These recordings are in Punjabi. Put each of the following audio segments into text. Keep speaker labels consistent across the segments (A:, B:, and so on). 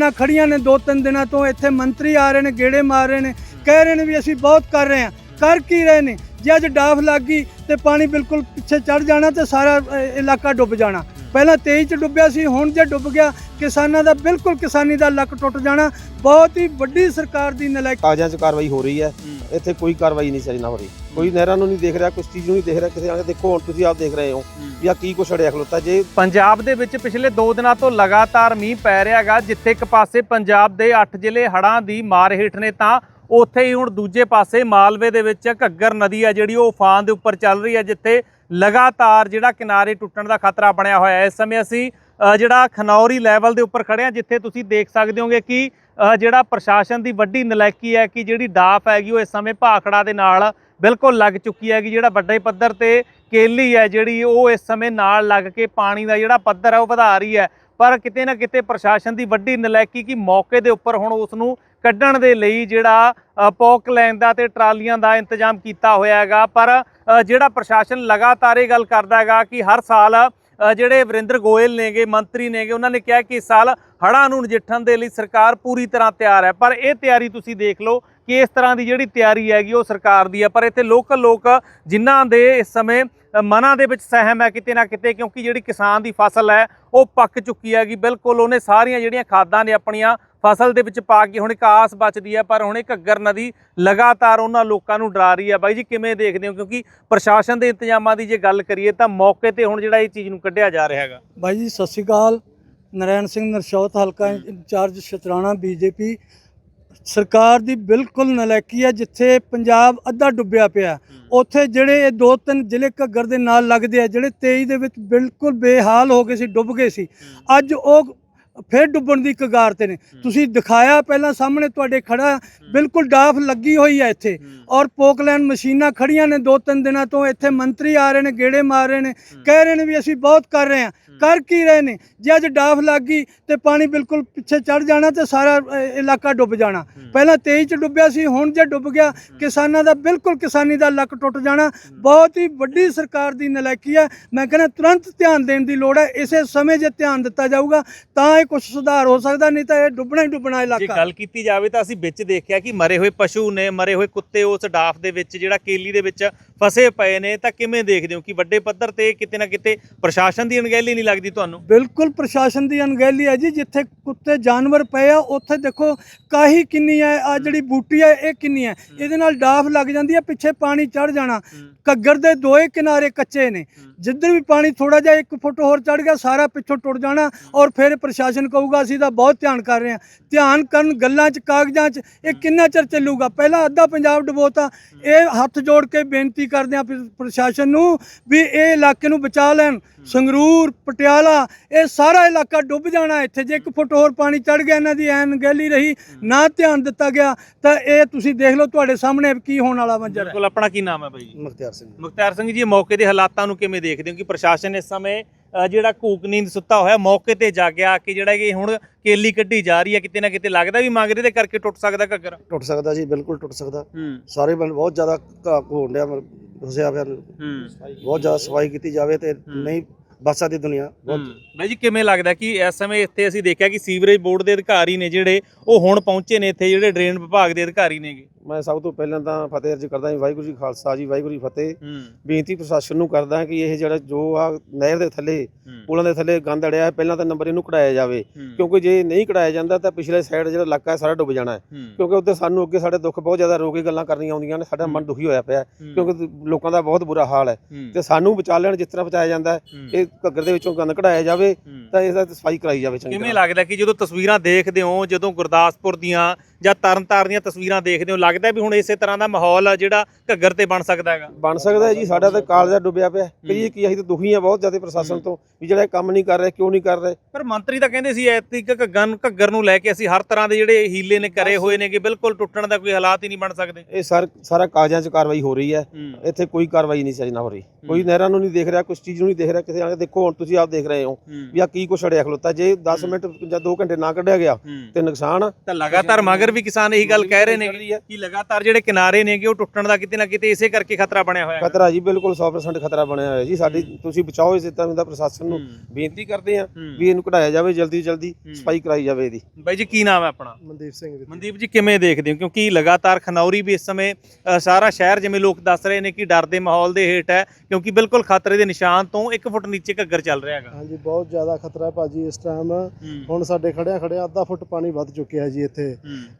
A: ਨਾ ਖੜੀਆਂ ਨੇ ਦੋ ਤਿੰਨ ਦਿਨਾਂ ਤੋਂ, ਇੱਥੇ ਮੰਤਰੀ ਆ ਰਹੇ ਨੇ, ਗੇੜੇ ਮਾਰ ਰਹੇ ਨੇ। ਕਹਿ ਰਹੇ ਨੇ ਵੀ ਅਸੀਂ ਬਹੁਤ ਕਰ ਰਹੇ ਹਾਂ। ਕਰ ਕੀ ਰਹੇ ਨੇ? ਜੇ ਅੱਜ ਡਾਫ ਲੱਗ ਗਈ ਤੇ ਪਾਣੀ ਬਿਲਕੁਲ ਪਿੱਛੇ ਚੜ ਜਾਣਾ ਤੇ ਸਾਰਾ ਇਲਾਕਾ ਡੁੱਬ ਜਾਣਾ। ਪਹਿਲਾਂ 23 ਚ ਡੁੱਬਿਆ ਸੀ ਹੁਣ ਜੇ ਡੁੱਬ ਗਿਆ ਕਿਸਾਨਾਂ ਦਾ ਬਿਲਕੁਲ ਕਿਸਾਨੀ ਦਾ ਲੱਕ ਟੁੱਟ ਜਾਣਾ ਬਹੁਤ ਹੀ ਵੱਡੀ ਸਰਕਾਰ ਦੀ ਨਲਾਇਕ
B: ਕਾਗਜ਼ਾਂ 'ਚ ਕਾਰਵਾਈ ਹੋ ਰਹੀ ਹੈ। ਇੱਥੇ ਕੋਈ ਕਾਰਵਾਈ ਨਹੀਂ ਸਰੀ ਨਾ ਹੋ ਰਹੀ। ਕੋਈ ਨਹਿਰਾਂ ਨੂੰ ਨਹੀਂ ਦੇਖ ਰਿਹਾ ਕੁਛ ਚੀਜ਼ ਨੂੰ ਨਹੀਂ ਦੇਖ ਰਿਹਾ ਕਿਸੇ ਆਲੇ ਦੇਖੋ ਹੁਣ ਤੁਸੀਂ ਆਪ ਦੇਖ ਰਹੇ ਹੋ ਆਹ ਕੀ ਕੁਛ ਅੜਿਆ ਖਲੋਤਾ। ਜੇ
C: ਪੰਜਾਬ ਦੇ ਵਿੱਚ ਪਿਛਲੇ 2 ਦਿਨਾਂ ਤੋਂ ਲਗਾਤਾਰ ਮੀਂਹ ਪੈ ਰਿਹਾਗਾ ਜਿੱਥੇ ਇੱਕ ਪਾਸੇ ਪੰਜਾਬ ਦੇ 8 ਜ਼ਿਲ੍ਹੇ ਹੜ੍ਹਾਂ ਦੀ ਮਾਰ ਹੇਠ ਨੇ ਤਾਂ ਉੱਥੇ ਹੀ ਹੁਣ ਦੂਜੇ ਪਾਸੇ ਮਾਲਵੇ ਦੇ ਵਿੱਚ ਘੱਗਰ ਨਦੀ ਆ ਜਿਹੜੀ, ਉਹ ਉਫਾਨ ਦੇ ਉੱਪਰ ਚੱਲ ਰਹੀ ਹੈ ਜਿੱਥੇ ਲਗਾਤਾਰ ਜਿਹੜਾ ਕਿਨਾਰੇ ਟੁੱਟਣ ਦਾ ਖਤਰਾ ਬਣਿਆ ਹੋਇਆ ਹੈ। ਇਸ ਸਮੇਂ ਅਸੀਂ ਜਿਹੜਾ ਖਨੌਰੀ ਲੈਵਲ ਦੇ ਉੱਪਰ ਖੜੇ ਹਾਂ, ਜਿੱਥੇ ਤੁਸੀਂ ਦੇਖ ਸਕਦੇ ਹੋਗੇ ਕਿ ਜਿਹੜਾ ਪ੍ਰਸ਼ਾਸਨ ਦੀ ਵੱਡੀ ਨਲਾਇਕੀ ਹੈ ਕਿ ਜਿਹੜੀ ਡਾਫ ਹੈਗੀ, ਉਹ ਇਸ ਸਮੇਂ ਭਾਖੜਾ ਦੇ ਨਾਲ ਬਿਲਕੁਲ ਲੱਗ ਚੁੱਕੀ ਹੈਗੀ, ਜਿਹੜਾ ਵੱਡੇ ਪੱਧਰ ਤੇ ਕੇਲੀ ਹੈ ਜਿਹੜੀ, ਉਹ ਇਸ ਸਮੇਂ ਨਾਲ ਲੱਗ ਕੇ ਪਾਣੀ ਦਾ ਜਿਹੜਾ ਪੱਧਰ ਹੈ, ਉਹ ਵਧਾ ਰਹੀ ਹੈ। ਪਰ ਕਿਤੇ ਨਾ ਕਿਤੇ ਪ੍ਰਸ਼ਾਸਨ ਦੀ ਵੱਡੀ ਨਲਾਇਕੀ ਕਿ ਮੌਕੇ ਦੇ ਉੱਪਰ ਹੁਣ ਉਸ ਨੂੰ ਕੱਢਣ ਦੇ ਲਈ ਜਿਹੜਾ ਅ, ਲੈਣ ਦਾ ਤੇ ਟਰਾਲੀਆਂ ਦਾ ਇੰਤਜ਼ਾਮ ਕੀਤਾ ਹੋਇਆ ਹੈਗਾ। ਪਰ ਜਿਹੜਾ ਪ੍ਰਸ਼ਾਸਨ ਲਗਾਤਾਰ ਇਹ ਗੱਲ ਕਰਦਾ ਹੈਗਾ ਕਿ ਹਰ ਸਾਲ ਜਿਹੜੇ ਵਰਿੰਦਰ ਗੋਇਲ ਨੇਗੇ ਮੰਤਰੀ ਨੇਗੇ ਉਹਨਾਂ ਨੇ ਕਿਹਾ ਕਿ ਇਸ ਸਾਲ ਹੜ੍ਹਾਂ ਨੂੰ ਨਜਿੱਠਣ ਦੇ ਲਈ ਸਰਕਾਰ ਪੂਰੀ ਤਰ੍ਹਾਂ ਤਿਆਰ ਹੈ। ਪਰ ਇਹ ਤਿਆਰੀ ਤੁਸੀਂ ਦੇਖ ਲਓ ਕਿ ਇਸ ਤਰ੍ਹਾਂ ਦੀ ਜਿਹੜੀ ਤਿਆਰੀ ਹੈਗੀ ਉਹ ਸਰਕਾਰ ਦੀ ਹੈ। ਪਰ ਇੱਥੇ ਲੋਕਲ ਲੋਕ ਜਿਨ੍ਹਾਂ ਦੇ ਇਸ ਸਮੇਂ ਮਨਾਂ ਦੇ ਵਿੱਚ ਸਹਿਮ ਹੈ ਕਿਤੇ ਨਾ ਕਿਤੇ ਕਿਉਂਕਿ ਜਿਹੜੀ ਕਿਸਾਨ ਦੀ ਫਸਲ ਹੈ ਉਹ ਪੱਕ ਚੁੱਕੀ ਹੈਗੀ। ਬਿਲਕੁਲ ਉਹਨੇ ਸਾਰੀਆਂ ਜਿਹੜੀਆਂ ਖਾਦਾਂ ਨੇ ਆਪਣੀਆਂ ਫਸਲ ਦੇ ਵਿੱਚ ਪਾ ਕੇ ਹੁਣ ਇੱਕ ਆਸ ਬਚਦੀ ਹੈ ਪਰ ਹੁਣ ਇਹ ਘੱਗਰ ਨਦੀ ਲਗਾਤਾਰ ਉਹਨਾਂ ਲੋਕਾਂ ਨੂੰ ਡਰਾ ਰਹੀ ਹੈ। ਬਾਈ ਜੀ ਕਿਵੇਂ ਦੇਖਦੇ ਹੋ? ਕਿਉਂਕਿ ਪ੍ਰਸ਼ਾਸਨ ਦੇ ਇੰਤਜ਼ਾਮਾਂ ਦੀ ਜੇ ਗੱਲ ਕਰੀਏ ਤਾਂ ਮੌਕੇ ਤੇ ਹੁਣ ਜਿਹੜਾ ਇਹ ਚੀਜ਼ ਨੂੰ ਕੱਢਿਆ ਜਾ ਰਿਹਾ ਹੈਗਾ।
A: ਬਾਈ ਜੀ ਸਤਿ ਸ਼੍ਰੀ ਅਕਾਲ। ਨਰੈਣ ਸਿੰਘ ਨਰਸ਼ੌਤ ਹਲਕਾ ਇੰਚਾਰਜ ਸ਼ਤਰਾਣਾ ਬੀਜੇਪੀ। ਸਰਕਾਰ ਦੀ ਬਿਲਕੁਲ ਨਲਾਇਕੀ ਹੈ ਜਿੱਥੇ ਪੰਜਾਬ ਅੱਧਾ ਡੁੱਬਿਆ ਪਿਆ। ਉੱਥੇ ਜਿਹੜੇ ਇਹ ਦੋ ਤਿੰਨ ਜ਼ਿਲ੍ਹੇ ਘੱਗਰ ਦੇ ਨਾਲ ਲੱਗਦੇ ਆ ਜਿਹੜੇ 23 ਦੇ ਵਿੱਚ ਬਿਲਕੁਲ ਬੇਹਾਲ ਹੋ ਗਏ ਸੀ ਡੁੱਬ ਗਏ ਸੀ। ਅੱਜ ਉਹ ਫਿਰ ਡੁੱਬਣ ਦੀ ਕਗਾਰ ਤੇ ਨੇ। ਤੁਸੀਂ ਦਿਖਾਇਆ ਪਹਿਲਾਂ ਸਾਹਮਣੇ ਤੁਹਾਡੇ ਖੜਾ ਬਿਲਕੁਲ ਡਾਫ ਲੱਗੀ ਹੋਈ ਹੈ ਇੱਥੇ। ਔਰ ਪੋਕਲੈਂਡ ਮਸ਼ੀਨਾਂ ਖੜੀਆਂ ਨੇ ਦੋ ਤਿੰਨ ਦਿਨਾਂ ਤੋਂ ਇੱਥੇ ਮੰਤਰੀ ਆ ਰਹੇ ਨੇ ਗੇੜੇ ਮਾਰ ਰਹੇ ਨੇ। ਕਹਿ ਰਹੇ ਨੇ ਵੀ ਅਸੀਂ ਬਹੁਤ ਕਰ ਰਹੇ ਹਾਂ। ਕਰ ਕੀ ਰਹੇ ਨੇ? ਜੇ ਅੱਜ ਡਾਫ ਲੱਗ ਗਈ ਤੇ ਪਾਣੀ ਬਿਲਕੁਲ ਪਿੱਛੇ ਚੜ ਜਾਣਾ ਤੇ ਸਾਰਾ ਇਲਾਕਾ ਡੁੱਬ ਜਾਣਾ। ਪਹਿਲਾਂ 23 ਚ ਡੁੱਬਿਆ ਸੀ ਹੁਣ ਜੇ ਡੁੱਬ ਗਿਆ ਕਿਸਾਨਾਂ ਦਾ ਬਿਲਕੁਲ ਕਿਸਾਨੀ ਦਾ ਲੱਕ ਟੁੱਟ ਜਾਣਾ। ਬਹੁਤ ਹੀ ਵੱਡੀ ਸਰਕਾਰ ਦੀ ਨਲਾਇਕੀ ਹੈ ਮੈਂ ਕਹਿੰਦਾ ਤੁਰੰਤ ਧਿਆਨ ਦੇਣ ਦੀ ਲੋੜ ਹੈ ਇਸੇ ਸਮੇਂ ਜੇ ਧਿਆਨ ਦਿੱਤਾ ਜਾਊਗਾ ਤਾਂ ਇਹ ਕੁਝ ਸੁਧਾਰ ਹੋ ਸਕਦਾ ਨਹੀਂ ਤਾਂ ਇਹ ਡੁੱਬਣਾ ਹੀ ਡੁੱਬਣਾ
C: ਜੇ
A: ਇਲਾਕਾ।
C: ਗੱਲ ਕੀਤੀ ਜਾਵੇ ਤਾਂ ਅਸੀਂ ਵਿੱਚ ਦੇਖਿਆ ਕਿ ਮਰੇ ਹੋਏ ਪਸ਼ੂ ਨੇ ਮਰੇ ਹੋਏ ਕੁੱਤੇ ਉਸ ਡਾਫ ਦੇ ਵਿੱਚ ਜਿਹੜਾ ਕੇਲੀ ਦੇ ਵਿੱਚ ਫਸੇ ਪਏ ਨੇ ਤਾਂ ਕਿਵੇਂ ਦੇਖਦੇ ਹੋ ਕਿ ਵੱਡੇ ਪੱਧਰ ਤੇ ਕਿਤੇ ਨਾ ਕਿਤੇ ਪ੍ਰਸ਼ਾਸਨ ਦੀ ਅਣਗਹਿਲੀ ਨਹੀਂ ਲੱਗਦੀ ਤੁਹਾਨੂੰ?
A: ਬਿਲਕੁਲ ਪ੍ਰਸ਼ਾਸਨ ਦੀ ਅਣਗਹਿਲੀ ਹੈ ਜੀ ਜਿੱਥੇ ਕੁੱਤੇ ਜਾਨਵਰ ਪਏ ਆ ਉੱਥੇ ਦੇਖੋ ਕਾਹੀ ਕਿੰਨੀ ਹੈ ਆ ਜਿਹੜੀ ਬੂਟੀ ਹੈ ਇਹ ਕਿੰਨੀ ਹੈ? ਇਹਦੇ ਨਾਲ ਡਾਫ ਲੱਗ ਜਾਂਦੀ ਹੈ ਪਿੱਛੇ ਪਾਣੀ ਚੜ ਜਾਣਾ। ਘੱਗਰ ਦੇ ਦੋਏ ਕਿਨਾਰੇ ਕੱਚੇ ਨੇ। ਜਿੱਧਰ ਵੀ ਪਾਣੀ ਥੋੜਾ ਜਿਹਾ 1 ਫੁੱਟ ਹੋਰ ਚੜ ਗਿਆ ਸਾਰਾ ਪਿੱਛੋਂ ਟੁੱਟ ਜਾਣਾ ਔਰ ਫਿਰ ਪ੍ਰਸ਼ਾਸਨ ਕਹੂਗਾ ਅਸੀਂ ਤਾਂ ਬਹੁਤ ਧਿਆਨ ਕਰ ਰਹੇ ਹਾਂ। ਧਿਆਨ ਕਰਨ ਗੱਲਾਂ 'ਚ ਕਾਗਜ਼ਾਂ 'ਚ ਇਹ ਕਿੰਨਾ ਚਿਰ ਚੱਲੂਗਾ? ਪਹਿਲਾਂ ਅੱਧਾ ਪੰਜਾਬ ਡੁਬੋਤਾ ਇਹ ਹੱਥ ਜੋੜ ਕੇ ਬੇਨਤੀ ਕਰਦੇ ਪ੍ਰ- ਪ੍ਰਸ਼ਾਸਨ ਨੂੰ ਵੀ ਇਹ ਇਲਾਕੇ ਨੂੰ ਬਚਾ ਲੈਣ। ਸੰਗਰੂਰ ਪਟਿਆਲਾ ਇਹ ਸਾਰਾ ਇਲਾਕਾ ਡੁੱਬ ਜਾਣਾ ਇੱਥੇ। ਜੇ 1 ਫੁੱਟ ਹੋਰ ਪਾਣੀ ਚੜ ਗਿਆ ਇਹਨਾਂ ਦੀ ਐਨ ਗਹਿਲੀ ਰਹੀ ਨਾ ਧਿਆਨ ਦਿੱਤਾ ਗਿਆ ਤਾਂ ਇਹ ਤੁਸੀਂ ਦੇਖ ਲਓ ਤੁਹਾਡੇ ਸਾਹਮਣੇ ਕੀ ਹੋਣ ਵਾਲਾ ਮੰਜ਼ਰ ਹੈ।
C: ਬਿਲਕੁਲ ਆਪਣਾ ਕੀ ਨਾਮ ਹੈ ਬਾਈ ਜੀ?
B: ਮੁਖਤਿਆਰ ਸਿੰਘ
C: ਮੁਖਤਾਰ ਸਿੰਘ ਜੀ ਇਹ ਮੌਕੇ ਦੇ ਹਾਲਾਤਾਂ ਨੂੰ ਕਿਵੇਂ ਦੇਖਦੇ ਹੋ? ਕਿ ਪ੍ਰਸ਼ਾਸਨ ਇਸ ਸਮੇਂ ਜਿਹੜਾ ਕੂਕ ਨੀਂਦ ਸੁੱਤਾ ਹੋਇਆ ਮੌਕੇ ਤੇ ਜਾਗਿਆ ਕਿ ਜਿਹੜਾ ਕਿ ਹੁਣ ਕੇਲੀ ਕੱਢੀ ਜਾ ਰਹੀ ਹੈ ਕਿਤੇ ਨਾ ਕਿਤੇ ਲੱਗਦਾ ਵੀ ਮੰਗਦੇ ਦੇ ਕਰਕੇ ਟੁੱਟ ਸਕਦਾ ਘੱਗਰ।
B: ਟੁੱਟ ਸਕਦਾ ਜੀ ਬਿਲਕੁਲ ਟੁੱਟ ਸਕਦਾ। ਸਾਰੇ ਬੰਦ ਬਹੁਤ ਜ਼ਿਆਦਾ ਘਾਹ ਹੋਣ ਡਿਆ ਫਸਿਆ ਪਿਆ।
C: ਹੂੰ।
B: ਬਹੁਤ ਜ਼ਿਆਦਾ ਸਫ਼ਾਈ ਕੀਤੀ ਜਾਵੇ ਤੇ ਨਹੀਂ ਬਚ ਸਕਦੀ ਦੁਨੀਆ। ਬਹੁਤ
C: ਬਾਈ ਜੀ ਕਿਵੇਂ ਲੱਗਦਾ ਕਿ ਇਸ ਸਮੇਂ ਇੱਥੇ ਅਸੀਂ ਦੇਖਿਆ ਕਿ ਸੀਵਰੇਜ ਬੋਰਡ ਦੇ ਅਧਿਕਾਰੀ ਨੇ ਜਿਹੜੇ ਉਹ ਹੁਣ ਪਹੁੰਚੇ ਨੇ ਇੱਥੇ ਜਿਹੜੇ ਡਰੇਨ ਵਿਭਾਗ ਦੇ ਅਧਿਕਾਰੀ ਨੇਗੇ?
B: ਮੈਂ ਸਭ ਤੋਂ ਪਹਿਲਾਂ ਤਾਂ ਫਤਿਹ ਅਰਜ ਕਰਦਾ ਜੀ ਵਾਹਿਗੁਰੂ ਜੀ ਖਾਲਸਾ ਜੀ ਵਾਹਿਗੁਰੂ ਜੀ ਫਤਿਹ। ਬੇਨਤੀ ਪ੍ਰਸ਼ਾਸਨ ਨੂੰ ਕਰਦਾ ਕਿ ਇਹ ਜਿਹੜਾ ਜੋ ਆ ਨਹਿਰ ਦੇ ਥੱਲੇ ਪੁਲਾਂ ਦੇ ਥੱਲੇ ਗੰਦ ਅੜਿਆ ਹੈ ਪਹਿਲਾਂ ਤਾਂ ਨੰਬਰ ਇਹਨੂੰ ਕਢਾਇਆ ਜਾਵੇ। ਕਿਉਂਕਿ ਜੇ ਨਹੀਂ ਕਢਾਇਆ ਜਾਂਦਾ ਤਾਂ ਪਿਛਲੇ ਸਾਈਡ ਜਿਹੜਾ ਇਲਾਕਾ ਹੈ ਸਾਰਾ ਡੁੱਬ ਜਾਣਾ ਹੈ। ਕਿਉਂਕਿ ਉੱਤੇ ਸਾਨੂੰ ਅੱਗੇ ਸਾਡੇ ਦੁੱਖ ਬਹੁਤ ਜ਼ਿਆਦਾ ਰੋ ਕੇ ਗੱਲਾਂ ਕਰਨੀਆਂ ਆਉਂਦੀਆਂ ਨੇ ਸਾਡਾ ਮਨ ਦੁਖੀ ਹੋਇਆ ਪਿਆ ਕਿਉਂਕਿ ਲੋਕਾਂ ਦਾ ਬਹੁਤ ਬੁਰਾ ਹਾਲ ਹੈ। ਤੇ ਸਾਨੂੰ ਬਚਾ ਲੈਣ ਜਿਸ ਤਰ੍ਹਾਂ ਬਚਾਇਆ ਜਾਂਦਾ ਇਹ ਘੱਗਰ ਦੇ ਵਿੱਚੋਂ ਗੰਦ ਕਢਾਇਆ ਜਾਵੇ ਤਾਂ ਇਸ ਦਾ ਸਫ਼ਾਈ ਕਰਾਈ ਜਾਵੇ ਚੰਗੀ
C: ਕਿਵੇਂ ਲੱਗਦਾ ਕਿ ਜਦੋਂ ਤਸਵੀਰਾਂ ਦੇਖਦੇ ਹੋ ਜਦੋਂ ਗੁਰਦਾਸਪੁਰ ਦੀਆਂ ਜਾਂ ਤਰਨਤਾਰਨ ਦੀਆਂ ਤਸਵੀਰਾਂ ਦੇਖਦੇ ਹੋ ਲੱਗਦਾ ਵੀ ਹੁਣ ਇਸੇ ਤਰ੍ਹਾਂ ਦਾ ਮਾਹੌਲ ਆ ਜਿਹੜਾ ਘੱਗਰ ਤੇ ਬਣ ਸਕਦਾ ਹੈਗਾ।
B: ਬਣ ਸਕਦਾ ਹੈ ਜੀ ਸਾਡਾ ਤਾਂ ਕਾਲਜਾ ਡੁੱਬਿਆ ਪਿਆ ਕਹੀਏ ਕੀ ਅਸੀਂ ਤਾਂ ਦੁਖੀ ਆ ਬਹੁਤ ਜ਼ਿਆਦਾ ਪ੍ਰਸ਼ਾਸਨ ਤੋਂ ਵੀ ਜਿਹੜਾ ਕੰਮ ਨਹੀਂ ਕਰ ਰਿਹਾ ਕਿਉਂ ਨਹੀਂ ਕਰ ਰਹੇ।
C: ਪਰ ਮੰਤਰੀ ਤਾਂ ਕਹਿੰਦੇ ਸੀ ਐਤਕੀ ਘੱਗਰ ਨੂੰ ਘੱਗਰ ਨੂੰ ਲੈ ਕੇ ਅਸੀਂ ਹਰ ਤਰ੍ਹਾਂ ਦੇ ਜਿਹੜੇ ਹੀਲੇ ਨੇ ਕਰੇ ਹੋਏ ਨੇ ਕਿ ਬਿਲਕੁਲ ਟੁੱਟਣ ਦਾ ਕੋਈ ਹਾਲਾਤ ਹੀ ਨਹੀਂ ਬਣ ਸਕਦੇ।
B: ਇਹ ਸਰ ਸਾਰਾ ਕਾਗਜ਼ਾਂ 'ਚ ਕਾਰਵਾਈ ਹੋ ਰਹੀ ਹੈ। ਇੱਥੇ ਕੋਈ ਕਾਰਵਾਈ ਨਹੀਂ ਨਾ ਹੋ ਰਹੀ। ਕੋਈ ਨਹਿਰਾਂ ਨੂੰ ਨਹੀਂ ਦੇਖ ਰਿਹਾ ਕੁਛ ਚੀਜ਼ ਨੂੰ ਨਹੀਂ ਦੇਖ ਰਿਹਾ ਕਿਸੇ ਆਲੇ ਦੇਖੋ ਹੁਣ ਤੁਸੀਂ ਆਪ ਦੇਖ ਰਹੇ ਹੋ ਵੀ ਆ ਕੀ ਕੁਛ ਅੜਿਆ ਖਲੋਤਾ। ਜੇ 10 ਮਿੰਟ ਜਾਂ 2 ਘੰਟੇ ਨਾ ਕੱਢਿਆ ਗਿਆ ਤੇ ਨੁਕਸਾਨ।
C: ਤਾਂ ਲਗਾਤਾਰ ਮਗਰ ਵੀ ਕਿਸਾਨ ਇਹੀ ਗੱਲ ਕਹਿ ਰਹੇ ਨੇ ਕਿ ਲਗਾਤਾਰ ਜਿਹੜੇ ਕਿਨਾਰੇ ਨੇਗੇ ਉਹ ਟੁੱਟਣ ਦਾ ਕਿਤੇ ਨਾ ਕਿਤੇ ਇਸੇ ਕਰਕੇ ਖਤਰਾ ਬਣਿਆ ਹੋਇਆ ਹੈ।
B: ਖਤਰਾ ਜੀ ਬਿਲਕੁਲ 100% ਖਤਰਾ ਬਣਿਆ ਹੋਇਆ ਜੀ। ਸਾਡੀ ਤੁਸੀਂ ਬਚਾਓ ਇਸ ਤਰ੍ਹਾਂ ਦਾ ਪ੍ਰਸ਼ਾਸਨ ਨੂੰ। ਬੇਨਤੀ ਕਰਦੇ ਆ। ਵੀ ਇਹਨੂੰ ਕਢਾਇਆ ਜਾਵੇ ਜਲਦੀ ਜਲਦੀ। ਸਫ਼ਾਈ ਕਰਾਈ ਜਾਵੇ ਇਹਦੀ।
C: ਬਾਈ ਜੀ ਕੀ ਨਾਮ ਹੈ ਆਪਣਾ?
D: ਮਨਦੀਪ ਸਿੰਘ ਜੀ।
C: ਮਨਦੀਪ ਜੀ ਕਿਵੇਂ ਦੇਖਦੇ ਹੋ? ਕਿਉਂਕਿ ਲਗਾਤਾਰ ਖਨੌਰੀ ਵੀ ਇਸ ਸਮੇਂ ਅ, ਸਾਰਾ ਸ਼ਹਿਰ ਜਿਵੇਂ ਲੋਕ ਦੱਸ ਰਹੇ ਨੇ ਕਿ ਡਰ ਦੇ ਮਾਹੌਲ ਦੇ ਹੇਠ ਹੈ ਕਿਉਂਕਿ ਬਿਲਕੁਲ ਖਤਰੇ ਦੇ ਨਿਸ਼ਾਨ ਤੋਂ 1 ਫੁੱਟ ਨੀਚੇ ਘੱਗਰ ਚੱਲ ਰਿਹਾ ਹੈਗਾ।
D: ਹਾਂਜੀ ਬਹੁਤ ਜ਼ਿਆਦਾ ਖਤਰਾ ਹੈ ਭਾਜੀ ਇਸ ਟਾਈਮ ਹੁਣ ਸਾਡੇ ਖੜਿਆ ਖੜਿਆ ਅੱਧਾ ਫੁੱਟ ਪਾਣੀ ਵੱਧ ਚੁੱਕਿਆ ਜੀ ਇੱਥੇ।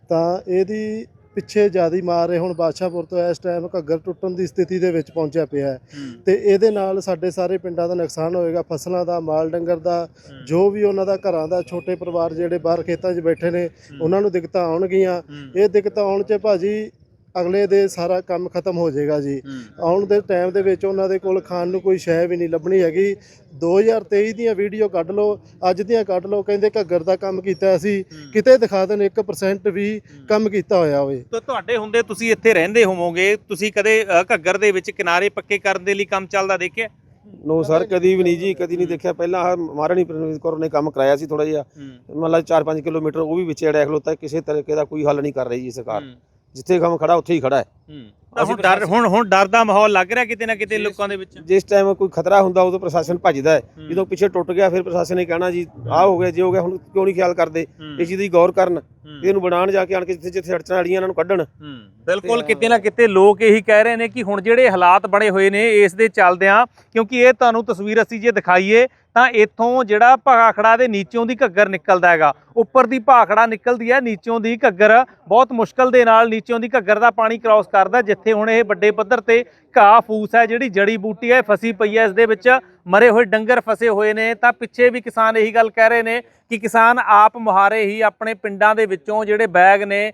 D: ਤਾਂ ਇਹਦੀ ਪਿੱਛੇ ਜਿਆਦੀ ਮਾਰ ਹੈ ਹੁਣ ਬਾਦਸ਼ਾਹਪੁਰ ਤੋਂ ਇਸ ਟਾਈਮ ਘੱਗਰ ਟੁੱਟਣ ਦੀ ਸਥਿਤੀ ਦੇ ਵਿੱਚ ਪਹੁੰਚਿਆ ਪਿਆ ਹੈ। ਤੇ ਇਹਦੇ ਨਾਲ ਸਾਡੇ ਸਾਰੇ ਪਿੰਡਾਂ ਦਾ ਨੁਕਸਾਨ ਹੋਏਗਾ ਫਸਲਾਂ ਦਾ ਮਾਲ ਡੰਗਰ ਦਾ ਜੋ ਵੀ ਉਹਨਾਂ ਦਾ ਘਰਾਂ ਦਾ ਛੋਟੇ ਪਰਿਵਾਰ ਜਿਹੜੇ ਬਾਹਰ ਖੇਤਾਂ 'ਚ ਬੈਠੇ ਨੇ ਉਹਨਾਂ ਨੂੰ ਦਿੱਕਤਾਂ ਆਉਣਗੀਆਂ। ਇਹ ਦਿੱਕਤਾਂ ਆਉਣ 'ਚ ਭਾਜੀ ਅਗਲੇ ਦੇ ਸਾਰਾ ਕੰਮ ਖਤਮ ਹੋ ਜਾਏਗਾ ਜੀ। ਆਉਣ ਦੇ ਟਾਈਮ ਦੇ ਵਿੱਚ ਉਹਨਾਂ ਦੇ ਕੋਲ ਖਾਣ ਨੂੰ ਕੋਈ ਸ਼ੈ ਵੀ ਨਹੀਂ ਲੱਭਣੀ ਹੈਗੀ। 2023 ਦੀਆਂ ਵੀਡੀਓ ਕੱਢ ਲਓ ਅੱਜ ਦੀਆਂ ਕੱਢ ਲਓ ਕਹਿੰਦੇ ਘੱਗਰ ਦਾ ਕੰਮ ਕੀਤਾ ਸੀ ਕਿਤੇ ਦਿਖਾ ਦੇਣ 1% ਵੀ ਕੰਮ ਕੀਤਾ ਹੋਇਆ ਹੋਵੇ।
C: ਤਾਂ ਤੁਹਾਡੇ ਹੁੰਦੇ ਤੁਸੀਂ ਇੱਥੇ ਰਹਿੰਦੇ ਹੋਵੋਗੇ ਤੁਸੀਂ ਕਦੇ ਘੱਗਰ ਦੇ ਵਿੱਚ ਕਿਨਾਰੇ ਪੱਕੇ ਕਰਨ ਦੇ ਲਈ ਕੰਮ ਚੱਲਦਾ ਦੇਖਿਆ?
B: ਨੋ ਸਰ ਕਦੀ ਵੀ ਨਹੀਂ ਜੀ ਕਦੀ ਨਹੀਂ ਦੇਖਿਆ। ਪਹਿਲਾਂ ਆਹ ਮਹਾਰਾਣੀ ਪ੍ਰਨੀਤ ਕੌਰ ਨੇ ਕੰਮ ਕਰਾਇਆ ਸੀ ਥੋੜਾ ਜਿਹਾ। ਮਤਲਬ 4-5 ਕਿਲੋਮੀਟਰ ਉਹ ਵੀ ਵਿੱਚ ਅੜਿਆ ਖਲੋਤਾ ਕਿਸੇ ਤਰੀਕੇ ਦਾ ਕੋਈ ਹੱਲ ਨਹੀਂ ਕਰ ਰਹੀ ਜੀ ਸਰਕਾਰ। ਜਿੱਥੇ ਕੰਮ ਖੜਾ ਉੱਥੇ ਹੀ ਖੜਾ ਹੈ।
C: ਤਾਂ ਹੁਣ ਡਰ ਹੁਣ ਹੁਣ ਡਰ ਦਾ ਮਾਹੌਲ ਲੱਗ ਰਿਹਾ ਕਿਤੇ ਨਾ ਕਿਤੇ ਲੋਕਾਂ ਦੇ ਵਿੱਚ।
B: ਜਿਸ ਟਾਈਮ ਕੋਈ ਖਤਰਾ ਹੁੰਦਾ ਉਦੋਂ ਪ੍ਰਸ਼ਾਸਨ ਭੱਜਦਾ ਹੈ। ਜਦੋਂ ਪਿੱਛੇ ਟੁੱਟ ਗਿਆ ਫਿਰ ਪ੍ਰਸ਼ਾਸਨ ਨੇ ਕਹਿਣਾ ਜੀ ਆਹ ਹੋ ਗਿਆ ਜੇ ਹੋ ਗਿਆ ਹੁਣ ਕਿਉਂ ਨਹੀਂ ਖਿਆਲ ਕਰਦੇ? ਇਸ ਚੀਜ਼ ਦੀ ਗੌਰ ਕਰਨ। ਇਹਨੂੰ ਬਣਾਉਣ ਜਾ ਕੇ ਆਣ ਕੇ ਜਿੱਥੇ ਜਿੱਥੇ ਅੜਚਣਾਂ ਅੜੀਆਂ ਇਹਨਾਂ ਨੂੰ ਕੱਢਣ।
C: ਬਿਲਕੁਲ ਕਿਤੇ ਨਾ ਕਿਤੇ ਲੋਕ ਇਹੀ ਕਹਿ ਰਹੇ ਨੇ ਕਿ ਹੁਣ ਜਿਹੜੇ ਹਾਲਾਤ ਬਣੇ ਹੋਏ ਨੇ ਇਸ ਦੇ ਚੱਲਦਿਆਂ ਕਿਉਂਕਿ ਇਹ ਤੁਹਾਨੂੰ ਤਸਵੀਰ ਅਸੀਂ ਜੇ ਦਿਖਾਈਏ ਤਾਂ ਇੱਥੋਂ ਜਿਹੜਾ ਭਾਖੜਾ ਦੇ ਨੀਚੋਂ ਦੀ ਘੱਗਰ ਨਿਕਲਦਾ ਹੈਗਾ। ਉੱਪਰ ਦੀ ਭਾਖੜਾ ਨਿਕਲਦੀ ਹੈ ਨੀਚੋਂ ਦੀ ਘੱਗਰ। ਬਹੁਤ ਮੁਸ਼ਕਲ ਦੇ ਨਾਲ ਨੀਚੋਂ ਦੀ ਘੱਗਰ ਦਾ ਪਾਣੀ ਕ੍ਰਾਸ ਕਰਦਾ ਜਿੱਥੇ ਹੁਣ ਇਹ ਵੱਡੇ ਪੱਧਰ ਤੇ ਘਾਹ ਫੂਸ ਹੈ, ਜਿਹੜੀ ਜੜੀ ਬੂਟੀ ਹੈ ਫਸੀ ਪਈ ਹੈ, ਇਸ ਦੇ ਵਿੱਚ ਮਰੇ ਹੋਏ ਡੰਗਰ ਫਸੇ ਹੋਏ ਨੇ। ਤਾਂ ਪਿੱਛੇ ਵੀ ਕਿਸਾਨ ਇਹੀ ਗੱਲ ਕਹਿ ਰਹੇ ਨੇ ਕਿ ਕਿਸਾਨ ਆਪ ਮੁਹਾਰੇ ਹੀ ਆਪਣੇ ਪਿੰਡਾਂ ਦੇ ਵਿੱਚੋਂ ਜਿਹੜੇ ਬੈਗ ਨੇ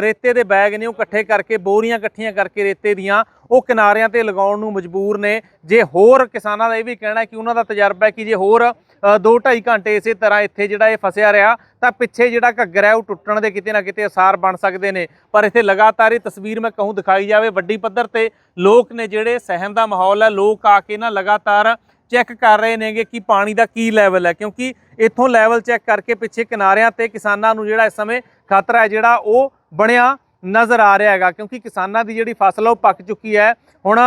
C: ਰੇਤੇ ਦੇ ਬੈਗ ਨੇ, ਉਹ ਇਕੱਠੇ ਕਰਕੇ, ਬੋਰੀਆਂ ਇਕੱਠੀਆਂ ਕਰਕੇ ਰੇਤੇ ਦੀਆਂ ਉਹ ਕਿਨਾਰਿਆਂ ਤੇ ਲਗਾਉਣ ਨੂੰ ਮਜਬੂਰ ਨੇ। ਜੇ ਹੋਰ ਕਿਸਾਨਾਂ ਦਾ ਇਹ ਵੀ ਕਹਿਣਾ ਕਿ ਉਹਨਾਂ ਦਾ ਤਜਰਬਾ ਹੈ ਕਿ ਜੇ ਹੋਰ 2.5 ਘੰਟੇ ਇਸੇ ਤਰ੍ਹਾਂ ਇੱਥੇ ਜਿਹੜਾ ਇਹ ਫਸਿਆ ਰਿਹਾ, ਤਾਂ ਪਿੱਛੇ ਜਿਹੜਾ ਘੱਗਰ ਹੈ, ਉਹ ਟੁੱਟਣ ਦੇ ਕਿਤੇ ਨਾ ਕਿਤੇ ਅਸਾਰ ਬਣ ਸਕਦੇ ਨੇ। ਪਰ ਇੱਥੇ ਲਗਾਤਾਰ ਇਹ ਤਸਵੀਰ ਮੈਂ ਕਹੂੰ ਦਿਖਾਈ ਜਾਵੇ, ਵੱਡੀ ਪੱਧਰ ਤੇ ਲੋਕ ਨੇ ਜਿਹੜੇ ਸਹਿਮ ਦਾ ਮਾਹੌਲ ਹੈ, ਲੋਕ ਆ ਕੇ ਨਾ ਲਗਾਤਾਰ ਚੈੱਕ ਕਰ ਰਹੇ ਨੇਗੇ ਕਿ ਪਾਣੀ ਦਾ ਕੀ ਲੈਵਲ ਹੈ। ਕਿਉਂਕਿ ਇੱਥੋਂ ਲੈਵਲ ਚੈੱਕ ਕਰਕੇ ਪਿੱਛੇ ਕਿਨਾਰਿਆਂ ਤੇ ਕਿਸਾਨਾਂ ਨੂੰ ਜਿਹੜਾ ਇਸ ਸਮੇਂ ਖਤਰਾ ਹੈ, ਜਿਹੜਾ ਉਹ ਬਣਿਆ ਨਜ਼ਰ ਆ ਰਿਹਾ ਹੈਗਾ, ਕਿਉਂਕਿ ਕਿਸਾਨਾਂ ਦੀ ਜਿਹੜੀ ਫਸਲ ਉਹ ਪੱਕ ਚੁੱਕੀ ਹੈ। ਹੁਣ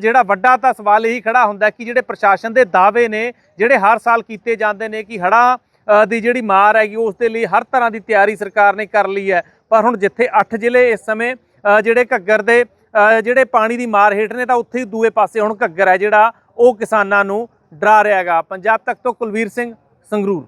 C: ਜਿਹੜਾ ਵੱਡਾ ਤਾਂ ਸਵਾਲ ਇਹੀ ਖੜਾ ਹੁੰਦਾ ਕਿ ਜਿਹੜੇ ਪ੍ਰਸ਼ਾਸਨ ਦੇ ਦਾਅਵੇ ਨੇ, ਜਿਹੜੇ ਹਰ ਸਾਲ ਕੀਤੇ ਜਾਂਦੇ ਨੇ ਕਿ ਹੜ੍ਹਾਂ ਦੀ ਜਿਹੜੀ ਮਾਰ ਹੈਗੀ, ਉਸ ਦੇ ਲਈ ਹਰ ਤਰ੍ਹਾਂ ਦੀ ਤਿਆਰੀ ਸਰਕਾਰ ਨੇ ਕਰ ਲਈ ਹੈ। ਪਰ ਹੁਣ ਜਿੱਥੇ 8 ਜ਼ਿਲ੍ਹੇ ਇਸ ਸਮੇਂ ਜਿਹੜੇ ਘੱਗਰ ਦੇ ਜਿਹੜੇ ਪਾਣੀ ਦੀ ਮਾਰ ਹੇਠ ਨੇ, ਤਾਂ ਉੱਥੇ ਹੀ ਦੂਏ ਪਾਸੇ ਹੁਣ ਘੱਗਰ ਹੈ ਜਿਹੜਾ, ਉਹ ਕਿਸਾਨਾਂ ਨੂੰ ਡਰਾ ਰਿਹਾ ਹੈਗਾ। ਪੰਜਾਬ ਤੱਕ ਤੋਂ ਕੁਲਵੀਰ ਸਿੰਘ ਸੰਗਰੂਰ।